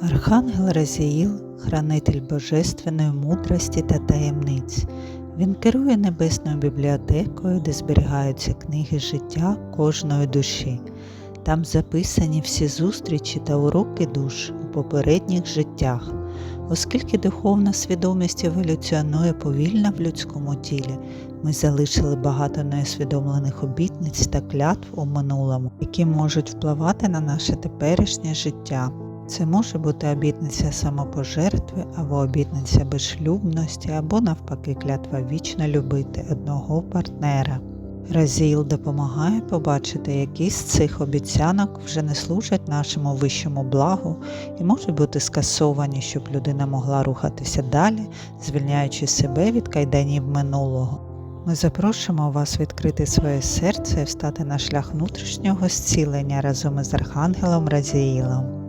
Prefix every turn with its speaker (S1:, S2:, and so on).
S1: Архангел Разіїл, хранитель божественної мудрості та таємниць. Він керує небесною бібліотекою, де зберігаються книги життя кожної душі. Там записані всі зустрічі та уроки душ у попередніх життях. Оскільки духовна свідомість еволюціонує повільно в людському тілі, ми залишили багато неосвідомлених обітниць та клятв у минулому, які можуть впливати на наше теперішнє життя. Це може бути обітниця самопожертви або обітниця безшлюбності, або навпаки клятва вічно любити одного партнера. Разіл допомагає побачити, які з цих обіцянок вже не служать нашому вищому благу і можуть бути скасовані, щоб людина могла рухатися далі, звільняючи себе від кайданів минулого. Ми запрошуємо вас відкрити своє серце і встати на шлях внутрішнього зцілення разом із Архангелом Разіїлом.